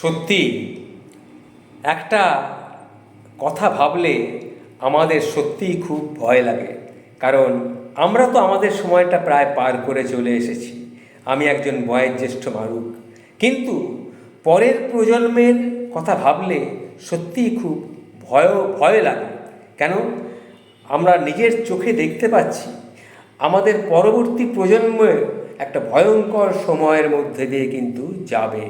সত্যি, একটা কথা ভাবলে আমাদের সত্যিই খুব ভয় লাগে। কারণ আমরা তো আমাদের সময়টা প্রায় পার করে চলে এসেছি। আমি একজন বয়োজ্যেষ্ঠ মারুক কিন্তু পরের প্রজন্মের কথা ভাবলে সত্যিই খুব ভয় ভয় লাগে। কেন? আমরা নিজের চোখে দেখতে পাচ্ছি, আমাদের পরবর্তী প্রজন্ম একটা ভয়ঙ্কর সময়ের মধ্যে দিয়ে কিন্তু যাবে।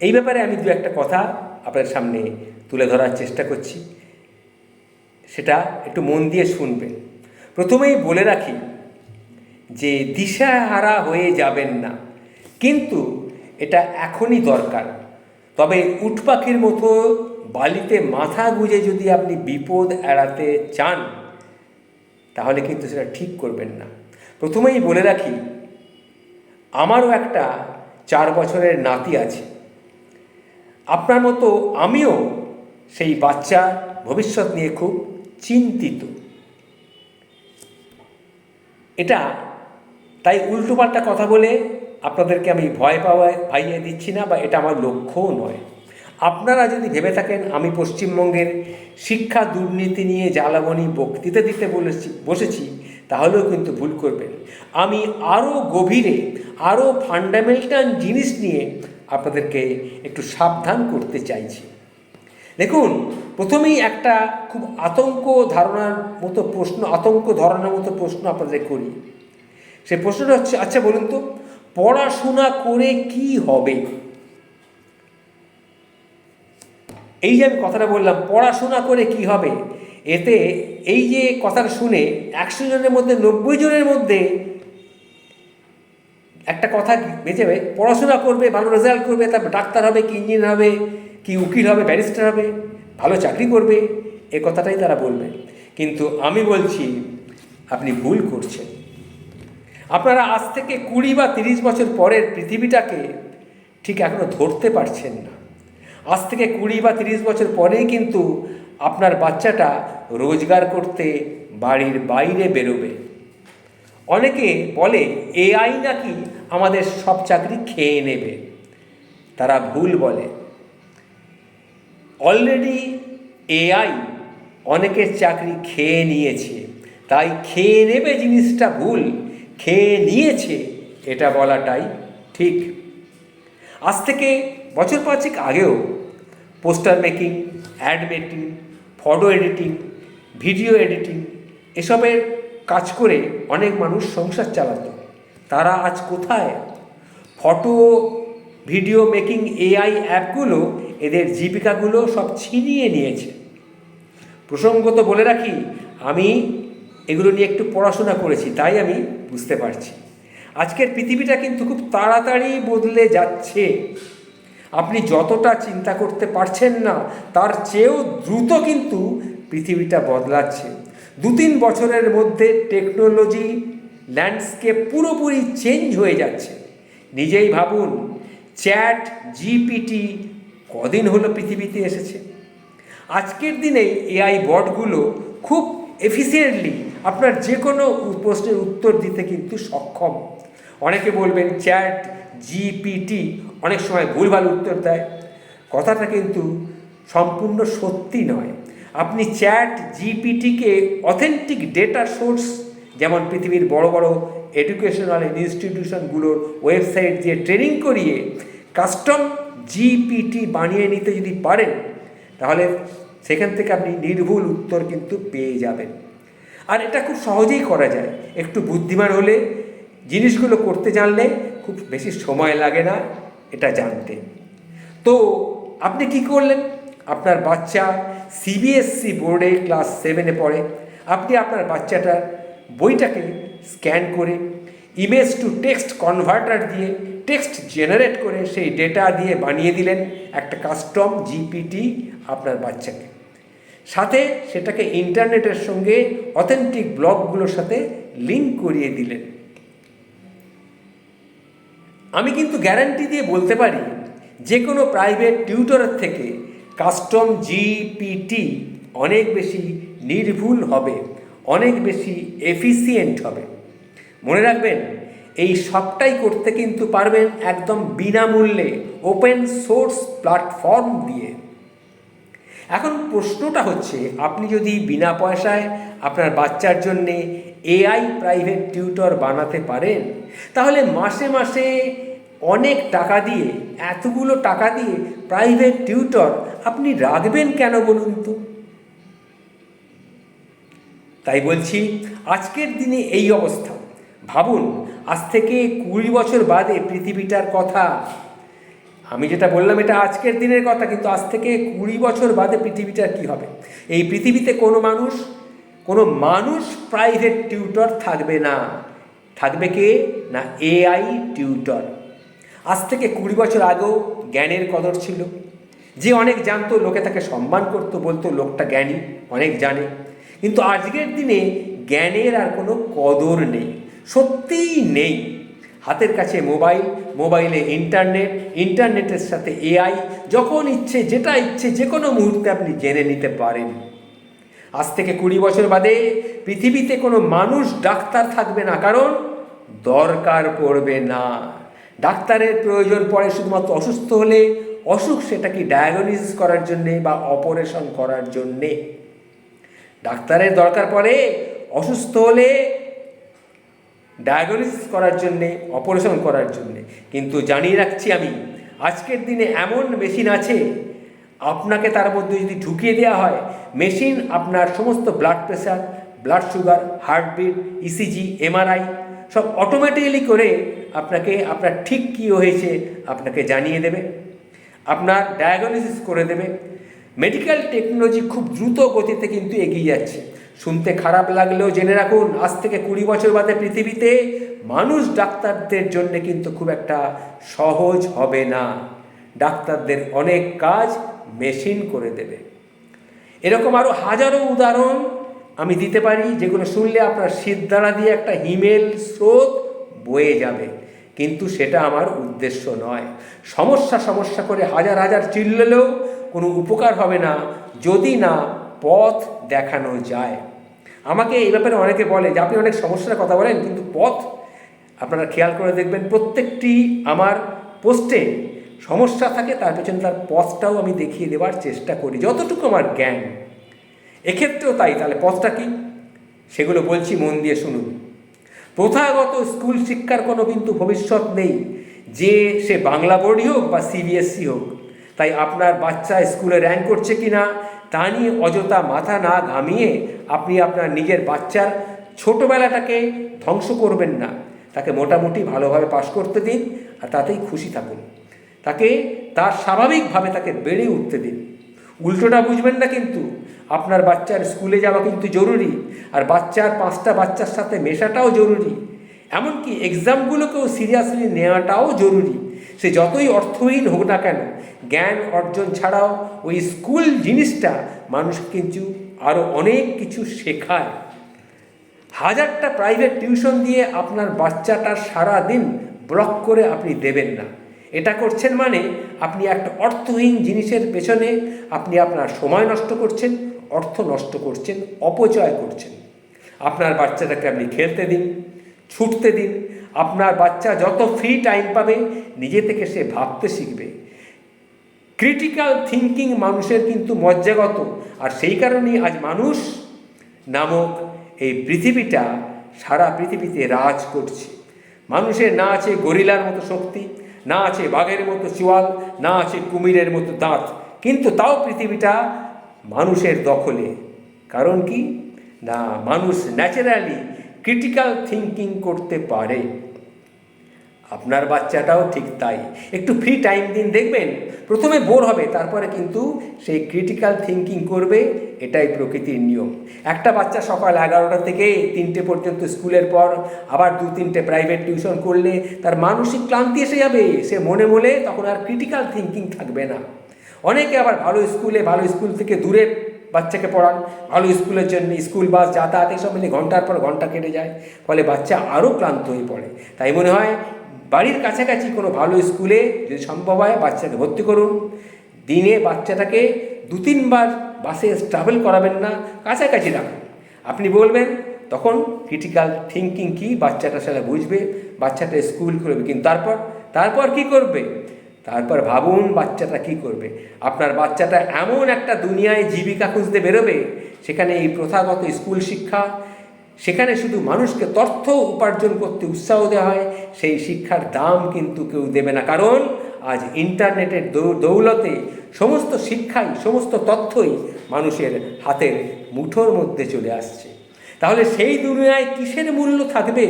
এই ব্যাপারে আমি দু একটা কথা আপনার সামনে তুলে ধরার চেষ্টা করছি। সেটা একটু মন দিয়ে শুনবেন। প্রথমেই বলে রাখি যে দিশাহারা হয়ে যাবেন না। কিন্তু এটা এখনই দরকার। তবে উট পাখির মতো বালিতে মাথা গুঁজে যদি আপনি বিপদ এড়াতে চান, তাহলে কিন্তু সেটা ঠিক করবেন না। প্রথমেই বলে রাখি, আমারও একটা চার বছরের নাতি আছে। আপনার মতো আমিও সেই বাচ্চা ভবিষ্যৎ নিয়ে খুব চিন্তিত। এটা তাই উল্টোপাল্টা কথা বলে আপনাদেরকে আমি ভয় পাওয়া পাইয়ে দিচ্ছি না বা এটা আমার লক্ষ্যও নয়। আপনারা যদি ভেবে থাকেন, আমি পশ্চিমবঙ্গের শিক্ষা দুর্নীতি নিয়ে জ্বালামণি বক্তৃতা দিতে বলেছি, বসেছি, তাহলেও কিন্তু ভুল করবেন। আমি আরও গভীরে, আরও ফান্ডামেন্টাল জিনিস নিয়ে আপনাদেরকে একটু সাবধান করতে চাইছি। দেখুন, প্রথমেই একটা খুব আতঙ্ক ধারণার মতো প্রশ্ন, আতঙ্ক ধরনের মতো প্রশ্ন আপনাদের করি। সে প্রশ্নটা হচ্ছে আচ্ছা বলুন তো, পড়াশোনা করে কি হবে? এই যে আমি কথাটা বললাম, পড়াশোনা করে কি হবে? এতে এই যে কথাটা শুনে একশো জনের মধ্যে নব্বই জনের মধ্যে একটা কথা বেঁচে যাবে পড়াশোনা করবে, ভালো রেজাল্ট করবে, তারপর ডাক্তার হবে, কি ইঞ্জিনিয়ার হবে, কি উকিল হবে ব্যারিস্টার হবে, ভালো চাকরি করবে, এ কথাটাই তারা বলবে। কিন্তু আমি বলছি, আপনি ভুল করছেন। আপনারা আজ থেকে কুড়ি বা তিরিশ বছর পরের পৃথিবীটাকে ঠিক এখনও ধরতে পারছেন না। আজ থেকে কুড়ি বা তিরিশ বছর পরেই কিন্তু আপনার বাচ্চাটা রোজগার করতে বাড়ির বাইরে বেরোবে। অনেকে বলে, এআই নাকি আমাদের সব চাকরি খেয়ে নেবে। তারা ভুল বলে। অলরেডি এআই অনেকের চাকরি খেয়ে নিয়েছে। তাই খেয়ে নেবে জিনিসটা ভুল, খেয়ে নিয়েছে, এটা বলাটাই ঠিক। আজ থেকে বছর পাঁচেক আগেও poster making, ad making, photo editing, video editing, এসবের কাজ করে অনেক মানুষ সংসার চালাতো। তারা আজ কোথায়? ফটো, ভিডিও মেকিং, এআই অ্যাপগুলো এদের জীবিকাগুলো সব ছিনিয়ে নিয়েছে। প্রসঙ্গত বলে রাখি, আমি এগুলো নিয়ে একটু পড়াশোনা করেছি, তাই আমি বুঝতে পারছি। আজকের পৃথিবীটা কিন্তু খুব তাড়াতাড়ি বদলে যাচ্ছে। আপনি যতটা চিন্তা করতে পারছেন না, তার চেয়েও দ্রুত কিন্তু পৃথিবীটা বদলাচ্ছে। দু তিন বছরের মধ্যে টেকনোলজি ল্যান্ডস্কেপ পুরোপুরি চেঞ্জ হয়ে যাচ্ছে। নিজেই ভাবুন চ্যাট জিপিটি কদিন হলো পৃথিবীতে এসেছে? আজকের দিনে এআই বটগুলো খুব এফিসিয়েন্টলি আপনার যে কোনো প্রশ্নের উত্তর দিতে কিন্তু সক্ষম। অনেকে বলবেন চ্যাট জিপিটি অনেক সময় ভুলভাল উত্তর দেয়। কথাটা কিন্তু সম্পূর্ণ সত্যি নয়। আপনি চ্যাট জিপিটিকে অথেন্টিক ডেটা সোর্স যেমন পৃথিবীর বড় বড় এডুকেশনাল ইনস্টিটিউশনগুলোর ওয়েবসাইট দিয়ে ট্রেনিং করিয়ে কাস্টম জিপিটি বানিয়ে নিতে যদি পারেন, তাহলে সেখান থেকে আপনি নির্ভুল উত্তর কিন্তু পেয়ে যাবেন। আর এটা খুব সহজেই করা যায়। একটু বুদ্ধিমান হলে, জিনিসগুলো করতে জানলে খুব বেশি সময় লাগে না, এটা জানতে। তো আপনি কি করলেন? আপনার বাচ্চা সিবিএসসি বোর্ডে ক্লাস সেভেনে পড়ে। আপনি আপনার বাচ্চাটার বইটাকে স্ক্যান করে ইমেজ টু টেক্সট কনভার্টার দিয়ে টেক্সট জেনারেট করে সেই ডেটা দিয়ে বানিয়ে দিলেন একটা কাস্টম জিপিটি আপনার বাচ্চাকে। সাথে সেটাকে ইন্টারনেটের সঙ্গে অথেন্টিক ব্লগগুলোর সাথে লিঙ্ক করিয়ে দিলেন। আমি কিন্তু গ্যারান্টি দিয়ে বলতে পারি যে কোনো প্রাইভেট টিউটরের থেকে কাস্টম জিপিটি অনেক বেশি নির্ভুল হবে। অনেক বেশি এফিসিয়েন্ট হবে। মনে রাখবেন, এই সবটাই করতে কিন্তু পারবেন একদম বিনামূল্যে ওপেন সোর্স প্ল্যাটফর্ম দিয়ে। এখন প্রশ্নটা হচ্ছে, আপনি যদি বিনা পয়সায় আপনার বাচ্চার জন্যে এআই প্রাইভেট টিউটর বানাতে পারেন, তাহলে মাসে মাসে অনেক টাকা দিয়ে, এতগুলো টাকা দিয়ে প্রাইভেট টিউটর আপনি রাখবেন কেন বলুন তো? তাই বলছি, আজকের দিনে এই অবস্থা। ভাবুন, আজ থেকে কুড়ি বছর বাদে পৃথিবীটার কথা। আমি যেটা বললাম, এটা আজকের দিনের কথা, কিন্তু আজ থেকে কুড়ি বছর বাদে পৃথিবীটার কি হবে? এই পৃথিবীতে কোনো মানুষ কোনো মানুষ প্রাইভেট টিউটর থাকবে না। থাকবে কে? না এআই টিউটর আজ থেকে কুড়ি বছর আগেও জ্ঞানের কদর ছিল। যে অনেক জানতো, লোকে তাকে সম্মান করতো, বলতো, লোকটা জ্ঞানী, অনেক জানে। কিন্তু আজকের দিনে জ্ঞানের আর কোনো কদর নেই, সত্যিই নেই। হাতের কাছে মোবাইল, মোবাইলে ইন্টারনেট, ইন্টারনেটের সাথে এআই, যখন ইচ্ছে, যেটা ইচ্ছে, যে কোনো মুহূর্তে আপনি জেনে নিতে পারেন। আজ থেকে কুড়ি বছর বাদে পৃথিবীতে কোনো মানুষ ডাক্তার থাকবে না, কারণ দরকার পড়বে না। ডাক্তারের প্রয়োজন পড়ে শুধুমাত্র অসুস্থ হলে অসুখ সেটাকে ডায়াগনোসিস করার জন্যে বা অপারেশন করার জন্যে। ডাক্তারের দরকার পড়ে, অসুস্থ হলে ডায়াগনোসিস করার জন্যে অপারেশন করার জন্যে। কিন্তু জানিয়ে রাখছি আমি, আজকের দিনে এমন মেশিন আছে, আপনাকে তার মধ্যে যদি ঢুকিয়ে দেওয়া হয় মেশিন আপনার সমস্ত blood pressure blood sugar heartbeat ECG MRI সব অটোমেটিক্যালি করে আপনাকে, আপনার ঠিক কী হয়েছে, আপনাকে জানিয়ে দেবে। আপনার ডায়াগনোসিস করে দেবে। মেডিকেল টেকনোলজি খুব দ্রুত গতিতে কিন্তু এগিয়ে যাচ্ছে। শুনতে খারাপ লাগলেও জেনে রাখুন, আজ থেকে কুড়ি বছর বাদে পৃথিবীতে মানুষ ডাক্তারদের জন্য কিন্তু খুব একটা সহজ হবে না। ডাক্তারদের অনেক কাজ মেশিন করে দেবে। এরকম আরও হাজারো উদাহরণ আমি দিতে পারি, যেগুলো শুনলে আপনার সিদ্ধারা দিয়ে একটা হিমেল স্রোত বয়ে যাবে। কিন্তু সেটা আমার উদ্দেশ্য নয়। সমস্যা সমস্যা করে হাজার হাজার চিল্লেলেও কোনো উপকার হবে না যদি না পথ দেখানো যায়। আমাকে এই ব্যাপারে অনেকে বলে যে, আপনি অনেক সমস্যার কথা বলেন, কিন্তু পথ আপনারা খেয়াল করে দেখবেন, প্রত্যেকটি আমার পোস্টে সমস্যা থাকে, তার পেছনে তার পথটাও আমি দেখিয়ে দেওয়ার চেষ্টা করি, যতটুকু আমার জ্ঞান। এক্ষেত্রেও তাই, তাহলে পথটা কি? সেগুলো বলছি, মন দিয়ে শুনুন। প্রথাগত স্কুল শিক্ষার কোনো কিন্তু ভবিষ্যৎ নেই। যে সে বাংলা বোর্ডই হোক বা সিবিএসসি হোক, তাই আপনার বাচ্চা স্কুলে র্যাঙ্ক করছে কি না, তা নিয়ে অযথা মাথা না ঘামিয়ে আপনি আপনার নিজের বাচ্চার ছোটোবেলাটাকে ধ্বংস করবেন না। তাকে মোটামুটি ভালোভাবে পাশ করতে দিন আর তাতেই খুশি থাকুন। তাকে তার স্বাভাবিকভাবে তাকে বেড়ে উঠতে দিন। উল্টোটা বুঝবেন না কিন্তু। আপনার বাচ্চার স্কুলে যাওয়া কিন্তু জরুরি আর বাচ্চার পাঁচটা বাচ্চার সাথে মেশাটাও জরুরি। এমনকি এক্সামগুলোকেও সিরিয়াসলি নেওয়াটাও জরুরি। সে যতই অর্থহীন হোক না কেন, জ্ঞান অর্জন ছাড়াও ওই স্কুল জিনিসটা মানুষ কিন্তু আরও অনেক কিছু শেখায়। হাজারটা প্রাইভেট টিউশন দিয়ে আপনার বাচ্চাটা সারা দিন ব্লক করে আপনি দেবেন না। এটা করছেন মানে আপনি একটা অর্থহীন জিনিসের পেছনে আপনি আপনার সময় নষ্ট করছেন, অর্থ নষ্ট করছেন, অপচয় করছেন। আপনার বাচ্চাটাকে আপনি খেলতে দিন, ছুটতে দিন। আপনার বাচ্চা যত ফ্রি টাইম পাবে, নিজে থেকে সে ভাবতে শিখবে। ক্রিটিক্যাল থিঙ্কিং মানুষের কিন্তু মজ্জাগত। আর সেই কারণেই আজ মানুষ নামক এই পৃথিবীটা, সারা পৃথিবীতে রাজ করছে। মানুষের না আছে গরিলার মতো শক্তি না আছে বাঘের মতো চোয়াল না আছে কুমিরের মতো দাঁত। কিন্তু তাও পৃথিবীটা মানুষের দখলে। কারণ কি? না, মানুষ ন্যাচারালি ক্রিটিক্যাল থিঙ্কিং করতে পারে। আপনার বাচ্চাটাও ঠিক তাই। একটু ফ্রি টাইম দিন, দেখবেন প্রথমে বোর হবে, তারপরে কিন্তু সেই ক্রিটিক্যাল থিঙ্কিং করবে, এটাই প্রকৃতির নিয়ম। একটা বাচ্চা সকাল এগারোটা থেকে তিনটে পর্যন্ত স্কুলের পর, আবার দু তিনটে প্রাইভেট টিউশন করলে তার মানসিক ক্লান্তি এসে যাবে। সে মনে মনে তখন আর ক্রিটিক্যাল থিঙ্কিং থাকবে না। অনেকে আবার ভালো স্কুলে, ভালো স্কুল থেকে দূরে বাচ্চাকে পড়ান, ভালো স্কুলের জন্য স্কুল, বাস, যাতায়াত, এসব মিলে ঘণ্টার পর ঘণ্টা কেটে যায়, ফলে বাচ্চা আরও ক্লান্ত হয়ে পড়ে। তাই মনে হয় বাড়ির কাছাকাছি কোনো ভালো স্কুলে যদি সম্ভব হয় বাচ্চাকে ভর্তি করুন। দিনে বাচ্চাটাকে দু তিনবার বাসে ট্রাভেল করাবেন না, কাছাকাছি রাখুন। আপনি বলবেন, তখন ক্রিটিক্যাল থিঙ্কিং কি? বাচ্চাটা সেটা বুঝবে, বাচ্চাটা স্কুল করবে কিন্তু তারপর তারপর কি করবে? তারপর ভাবুন বাচ্চাটা কি করবে? আপনার বাচ্চাটা এমন একটা দুনিয়ায় জীবিকা খুঁজতে বেরোবে, সেখানে এই প্রথাগত স্কুল শিক্ষা সেখানে শুধু মানুষকে তথ্য উপার্জন করতে উৎসাহ দেওয়া হয়, সেই শিক্ষার দাম কিন্তু কেউ দেবে না। কারণ আজ ইন্টারনেটের দৌলতে সমস্ত শিক্ষাই, সমস্ত তথ্যই মানুষের হাতের মুঠোর মধ্যে চলে আসছে। তাহলে সেই দুনিয়ায় কিসের মূল্য থাকবে?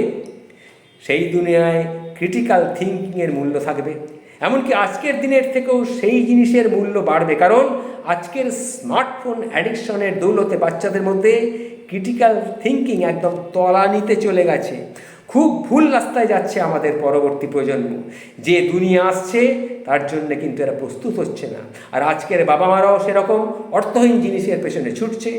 সেই দুনিয়ায় ক্রিটিক্যাল থিঙ্কিংয়ের মূল্য থাকবে। এমনকি আজকের দিনের থেকেও সেই জিনিসের মূল্য বাড়বে। কারণ আজকের স্মার্টফোন অ্যাডিকশনের দৌলতে বাচ্চাদের মধ্যে ক্রিটিক্যাল থিঙ্কিং একদম তলানিতে চলে গেছে। খুব ভুল রাস্তায় যাচ্ছে আমাদের পরবর্তী প্রজন্ম। যে দুনিয়া আসছে, তার জন্য কিন্তু এরা প্রস্তুত হচ্ছে না। আর আজকের বাবা মারাও সেরকম অর্থহীন জিনিসের পেছনে ছুটছে,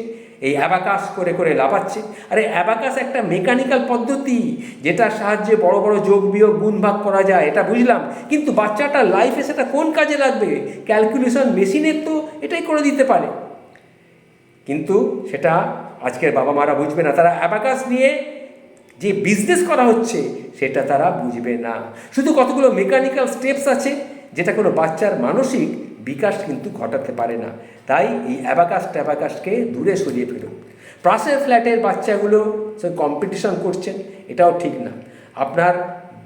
এই অ্যাবাকাস করে করে লাফাচ্ছে। আরে অ্যাবাকাস একটা মেকানিক্যাল পদ্ধতি, যেটার সাহায্যে বড় বড় যোগ বিয়োগ গুণ ভাগ করা যায়, এটা বুঝলাম। কিন্তু বাচ্চাটার লাইফে সেটা কোন কাজে লাগবে? ক্যালকুলেশন মেশিনের তো এটাই করে দিতে পারে। কিন্তু সেটা আজকের বাবা মারা বুঝবে না। তারা অ্যাবাকাস নিয়ে যে বিজনেস করা হচ্ছে, সেটা তারা বুঝবে না। শুধু কতগুলো মেকানিক্যাল স্টেপস আছে, যেটা কোনো বাচ্চার মানসিক বিকাশ কিন্তু ঘটাতে পারে না। তাই এই অ্যাবাকাস ট্যাবাকাসকে দূরে সরিয়ে ফেলুন। পাশের ফ্ল্যাটের বাচ্চাগুলো কম্পিটিশন করছেন, এটাও ঠিক না। আপনার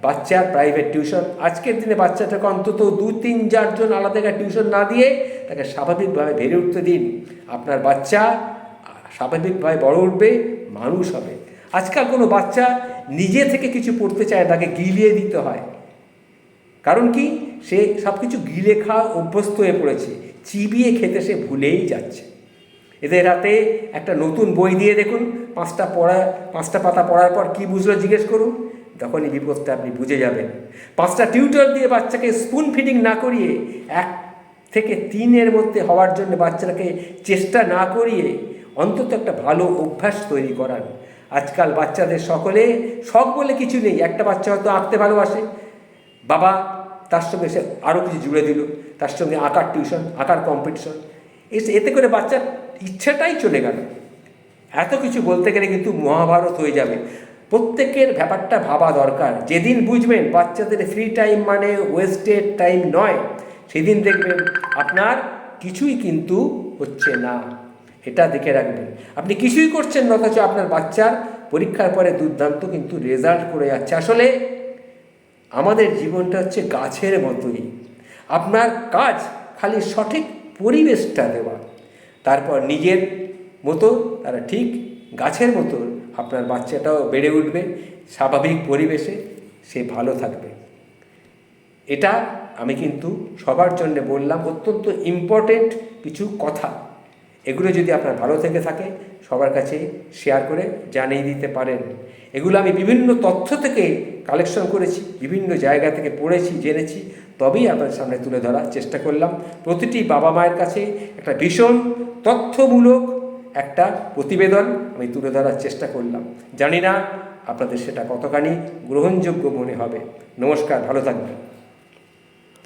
বাচ্চার প্রাইভেট টিউশন আজকের দিনে বাচ্চাটাকে অন্তত দু তিন চারজন আলাদা টিউশন না দিয়ে তাকে স্বাভাবিকভাবে বেড়ে উঠতে দিন। আপনার বাচ্চা স্বাভাবিকভাবে বড় উঠবে, মানুষ হবে। আজকাল কোনো বাচ্চা নিজে থেকে কিছু পড়তে চায়, তাকে গিলিয়ে দিতে হয়। কারণ কি? সে সব কিছু গিলে খাওয়া অভ্যস্ত হয়ে পড়েছে। চিবিয়ে খেতে সে ভুলেই যাচ্ছে। এদের হাতে একটা নতুন বই দিয়ে দেখুন, পাঁচটা পড়া, পাঁচটা পাতা পড়ার পর কি বুঝলো জিজ্ঞেস করুন। তখনই বিপদটা আপনি বুঝে যাবেন। পাঁচটা টিউটর দিয়ে বাচ্চাকে স্পুন ফিডিং না করিয়ে, এক থেকে তিনের মধ্যে হওয়ার জন্য বাচ্চাটাকে চেষ্টা না করিয়ে অন্তত একটা ভালো অভ্যাস তৈরি করার। আজকাল বাচ্চাদের সকলে শখ বলে কিছু নেই, একটা বাচ্চা হয়তো আঁকতে ভালোবাসে। বাবা তার সঙ্গে সে আরও কিছু জুড়ে দিল, তার সঙ্গে আঁকার টিউশন আঁকার কম্পিটিশন এসে, এতে করে বাচ্চার ইচ্ছাটাই চলে গেল। এত কিছু বলতে গেলে কিন্তু মহাভারত হয়ে যাবে। প্রত্যেকের ব্যাপারটা ভাবা দরকার। যেদিন বুঝবেন বাচ্চাদের ফ্রি টাইম মানে ওয়েস্টেড টাইম নয়, সেদিন দেখবেন আপনার কিছুই কিন্তু হচ্ছে না। এটা দেখে রাখবেন আপনি কিছুই করছেন না, অথচ আপনার বাচ্চার পরীক্ষার পরে দুর্দান্ত কিন্তু রেজাল্ট করে যাচ্ছে। আসলে আমাদের জীবনটা হচ্ছে গাছের মতোই। আপনার কাজ খালি সঠিক পরিবেশটা দেওয়া। তারপর নিজের মতো, তারা ঠিক গাছের মতো আপনার বাচ্চাটাও বেড়ে উঠবে, স্বাভাবিক পরিবেশে সে ভালো থাকবে। এটা আমি কিন্তু সবার জন্য বললাম, অত্যন্ত ইম্পর্টেন্ট কিছু কথা। এগুলো যদি আপনার ভালো থেকে থাকে, সবার কাছে শেয়ার করে জানিয়ে দিতে পারেন। এগুলো আমি বিভিন্ন তথ্য থেকে কালেকশন করেছি, বিভিন্ন জায়গা থেকে পড়েছি, জেনেছি, তবেই আপনার সামনে তুলে ধরার চেষ্টা করলাম। প্রতিটি বাবা মায়ের কাছে একটা ভীষণ তথ্যমূলক একটা প্রতিবেদন আমি তুলে ধরার চেষ্টা করলাম। জানি না আপনাদের সেটা কতখানি গ্রহণযোগ্য মনে হবে। নমস্কার, ভালো থাকবেন।